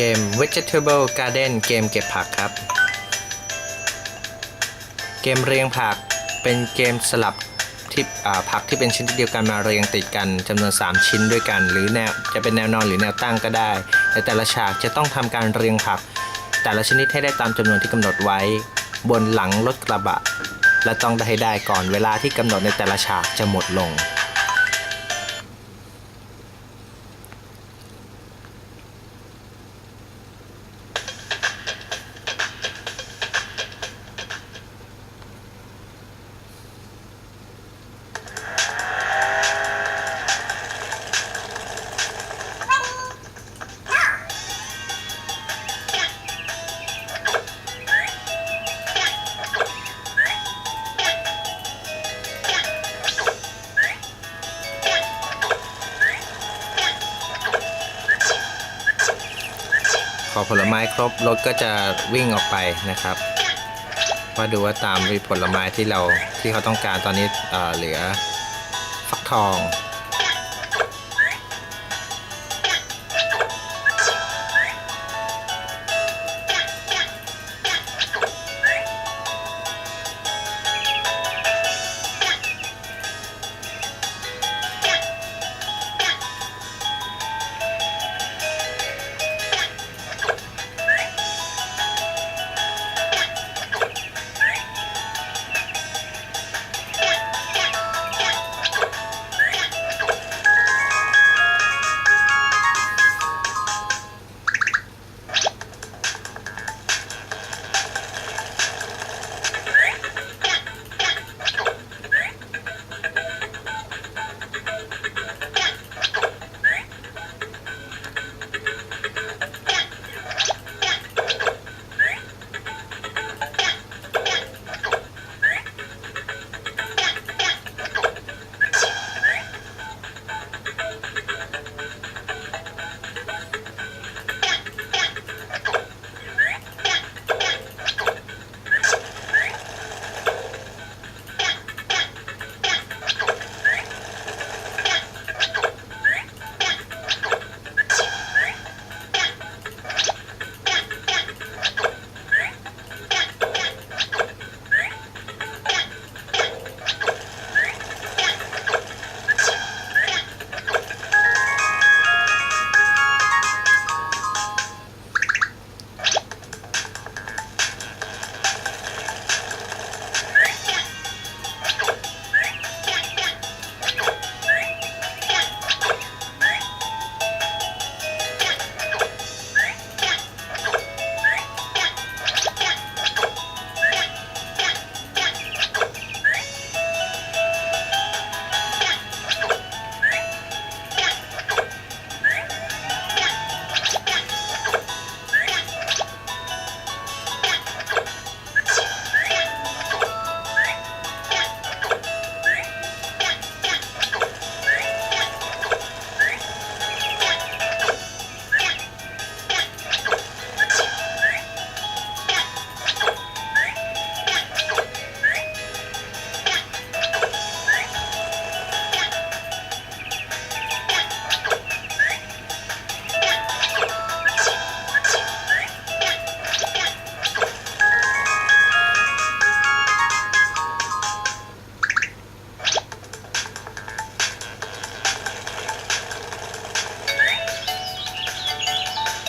เกม Vegetable Garden เกมเก็บผักครับ เกมเรียงผักเป็นเกมสลับที่ผักที่เป็นชิ้นเดียวกันมาเรียงติดกันจำนวน 3 ชิ้นด้วยกัน หรือแนวจะเป็นแนวนอนหรือแนวตั้งก็ได้ แต่แต่ละฉากจะต้องทำการเรียงผัก แต่ละชนิดให้ได้ตามจำนวนที่กำหนดไว้ บนหลังรถกระบะ และต้องได้ให้ได้ก่อนเวลาที่กำหนดในแต่ละฉากจะหมดลง อผลไม้ครบรถก็จะวิ่งออกไปนะครับมาดูว่าตามผลไม้ที่เราที่เขาต้องการตอนนี้เเหลือฟักทอง